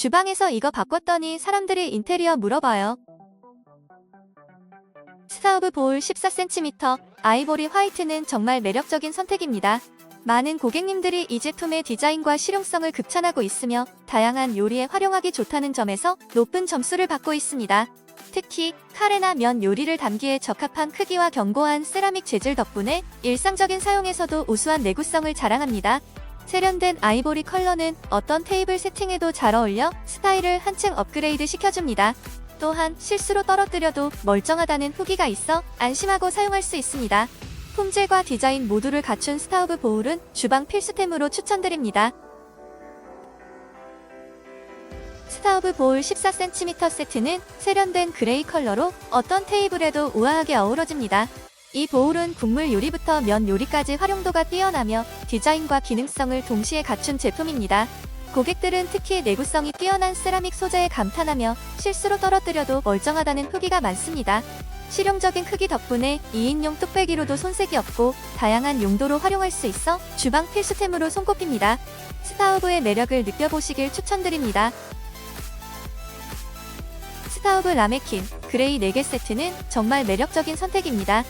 주방에서 이거 바꿨더니 사람들이 인테리어 물어봐요. 스타우브 볼 14cm 아이보리 화이트는 정말 매력적인 선택입니다. 많은 고객님들이 이 제품의 디자인과 실용성을 극찬하고 있으며 다양한 요리에 활용하기 좋다는 점에서 높은 점수를 받고 있습니다. 특히 카레나 면 요리를 담기에 적합한 크기와 견고한 세라믹 재질 덕분에 일상적인 사용에서도 우수한 내구성을 자랑합니다. 세련된 아이보리 컬러는 어떤 테이블 세팅에도 잘 어울려 스타일을 한층 업그레이드 시켜줍니다. 또한 실수로 떨어뜨려도 멀쩡하다는 후기가 있어 안심하고 사용할 수 있습니다. 품질과 디자인 모두를 갖춘 스타우브 보울은 주방 필수템으로 추천드립니다. 스타우브 보울 14cm 세트는 세련된 그레이 컬러로 어떤 테이블에도 우아하게 어우러집니다. 이 보울은 국물 요리부터 면 요리까지 활용도가 뛰어나며 디자인과 기능성을 동시에 갖춘 제품입니다. 고객들은 특히 내구성이 뛰어난 세라믹 소재에 감탄하며 실수로 떨어뜨려도 멀쩡하다는 후기가 많습니다. 실용적인 크기 덕분에 2인용 뚝배기로도 손색이 없고 다양한 용도로 활용할 수 있어 주방 필수템으로 손꼽힙니다. 스타우브의 매력을 느껴보시길 추천드립니다. 스타우브 라메킨 그레이 4개 세트는 정말 매력적인 선택입니다.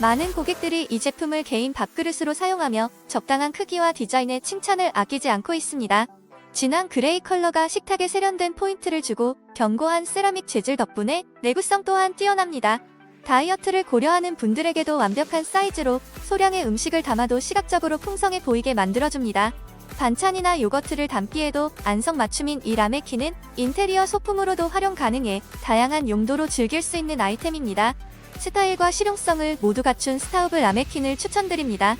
많은 고객들이 이 제품을 개인 밥그릇으로 사용하며 적당한 크기와 디자인에 칭찬을 아끼지 않고 있습니다. 진한 그레이 컬러가 식탁에 세련된 포인트를 주고 견고한 세라믹 재질 덕분에 내구성 또한 뛰어납니다. 다이어트를 고려하는 분들에게도 완벽한 사이즈로 소량의 음식을 담아도 시각적으로 풍성해 보이게 만들어줍니다. 반찬이나 요거트를 담기에도 안성맞춤인 이 라메키는 인테리어 소품으로도 활용 가능해 다양한 용도로 즐길 수 있는 아이템입니다. 스타일과 실용성을 모두 갖춘 스타우브 라메킨을 추천드립니다.